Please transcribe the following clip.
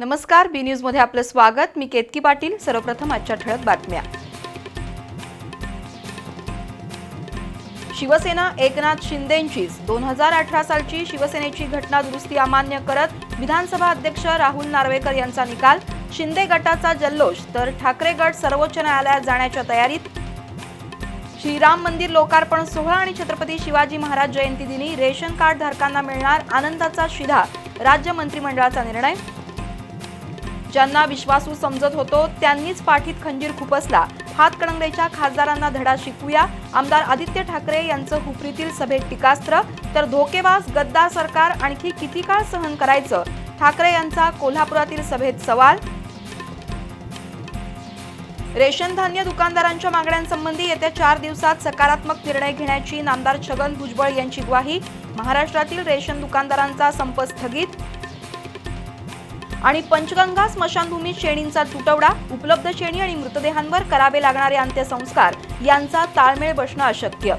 नमस्कार बी न्यूजमध्ये आपलं स्वागत. मी केतकी पाटील. सर्वप्रथम आजच्या ठळक बातम्या. शिवसेना एकनाथ शिंदेंचीच दोन हजार अठरा सालची शिवसेनेची घटना दुरुस्ती अमान्य करत विधानसभा अध्यक्ष राहुल नार्वेकर यांचा निकाल. शिंदे गटाचा जल्लोष तर ठाकरे गट सर्वोच्च न्यायालयात जाण्याच्या तयारीत. श्रीराम मंदिर लोकार्पण सोहळा आणि छत्रपती शिवाजी महाराज जयंती दिनी रेशन कार्ड धारकांना मिळणार आनंदाचा शिधा राज्य मंत्रिमंडळाचा निर्णय. ज्यांना विश्वासू समजत होतो त्यांनीच पाठीत खंजीर खुपसला. हातकणंगलेच्या खासदारांना धडा शिकूया आमदार आदित्य ठाकरे यांचं हुपरीतील सभेत टीकास्त्र. तर धोकेबाज गद्दार सरकार आणखी किती काळ सहन करायचं? ठाकरे यांचा कोल्हापुरातील सभेत सवाल. रेशन धान्य दुकानदारांच्या मागण्यांसंबंधी येत्या चार दिवसात सकारात्मक निर्णय घेण्याची नामदार छगन भुजबळ यांची ग्वाही. महाराष्ट्रातील रेशन दुकानदारांचा संप स्थगित. आणि पंचगंगा स्मशानभूमीत शेणींचा तुटवडा उपलब्ध शेणी आणि मृतदेहांवर करावे लागणारे अंत्यसंस्कार यांचा ताळमेळ बसणं अशक्य.